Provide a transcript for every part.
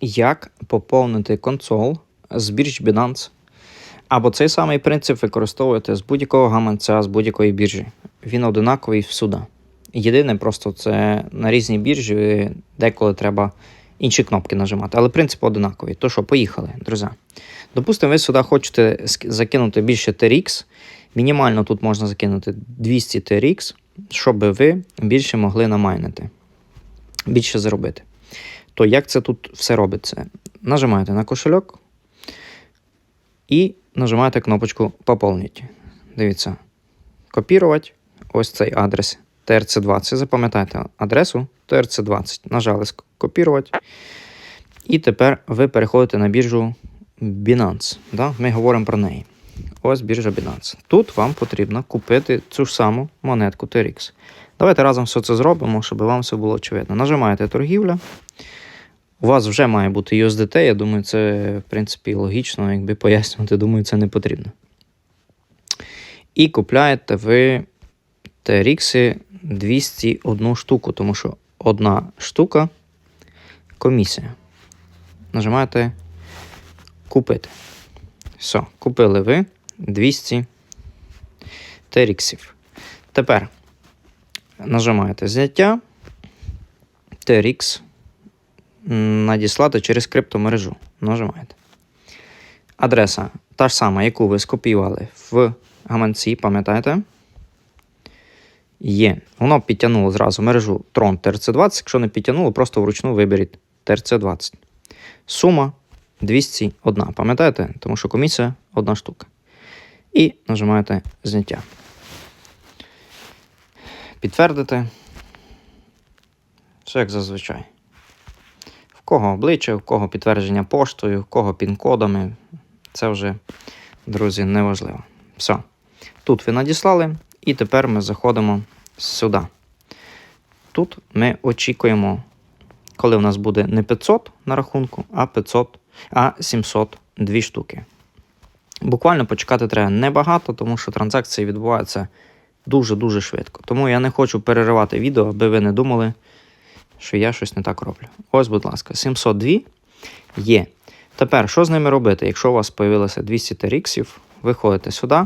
як поповнити консол з бірж Binance. Або цей самий принцип використовуєте з будь-якого гаманця, з будь-якої біржі. Він одинаковий всюди. Єдине, просто це на різні біржі деколи треба інші кнопки нажимати. Але принцип одинаковий. То що, поїхали, друзі. Допустимо, ви сюди хочете закинути більше TRX. Мінімально тут можна закинути 200 TRX, щоб ви більше могли намайнити, більше заробити. То як це тут все робиться? Нажимаєте на кошельок і нажимаєте кнопочку Поповнити. Дивіться, копірувати ось цей адрес TRC20. Запам'ятайте адресу TRC20. Нажали скопірувати. І тепер ви переходите на біржу Binance. Да? Ми говоримо про неї. Ось біржа Binance. Тут вам потрібно купити цю ж саму монетку TRX. Давайте разом все це зробимо, щоб вам все було очевидно. Нажимаєте торгівля. У вас вже має бути USDT, я думаю, це в принципі логічно, якби пояснювати, думаю, це не потрібно. І купляєте ви TRX 201 штуку, тому що одна штука комісія. Нажимаєте купити. Все, купили ви 200 TRX. Тепер нажимаєте зняття TRX надіслати через криптомережу. Нажимаєте. Адреса та ж сама, яку ви скопіювали в гаманці, пам'ятаєте? Є. Воно підтягнуло зразу мережу Tron TRC20. Якщо не підтягнуло, просто вручну виберіть TRC20. Сума 201. Пам'ятаєте? Тому що комісія одна штука. І нажимаєте зняття. Підтвердити. Все як зазвичай. В кого обличчя, в кого підтвердження поштою, в кого пін-кодами. Це вже, друзі, неважливо. Все. Тут ви надіслали, і тепер ми заходимо сюди. Тут ми очікуємо, коли у нас буде не 500 на рахунку, а 500, а 702 штуки. Буквально почекати треба небагато, тому що транзакції відбуваються дуже-дуже швидко. Тому я не хочу переривати відео, аби ви не думали, що я щось не так роблю. Ось, будь ласка, 702 є. Тепер, що з ними робити? Якщо у вас з'явилося 200 TRX, ви ходите сюди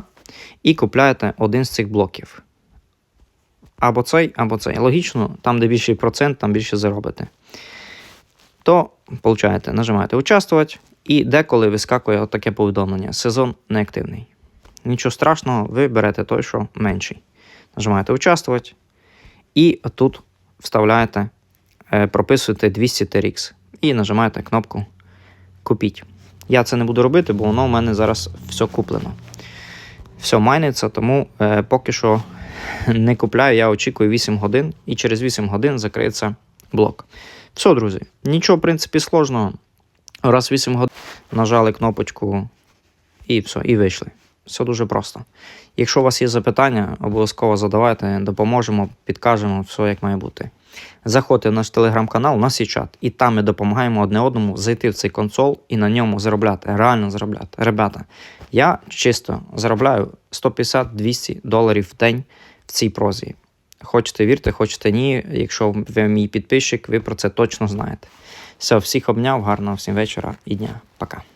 і купляєте один з цих блоків. Або цей, або цей. Логічно, там, де більший процент, там більше заробите. То, получаєте, нажимаєте участвувати, і деколи вискакує таке повідомлення: сезон неактивний. Нічого страшного, ви берете той, що менший. Нажимаєте участвувати, і тут вставляєте, е, прописуєте 200 TRX і нажимаєте кнопку Купіть. Я це не буду робити, бо воно в мене зараз все куплено. Все майниться, тому е, поки що не купляю, я очікую 8 годин, і через 8 годин закриється блок. Все, друзі, нічого, в принципі, сложного. Раз 8 годин нажали кнопочку і все, і вийшли. Все дуже просто. Якщо у вас є запитання, обов'язково задавайте, допоможемо, підкажемо, все як має бути. Заходьте в наш телеграм-канал, у нас чат, і там ми допомагаємо одне одному зайти в цей консол і на ньому заробляти, реально заробляти. Ребята, я чисто заробляю 150-200 доларів в день в цій прозі. Хочете вірте, хочете ні. Якщо ви мій підписчик, ви про це точно знаєте. Все, всіх обняв, гарного всім вечора і дня. Пока.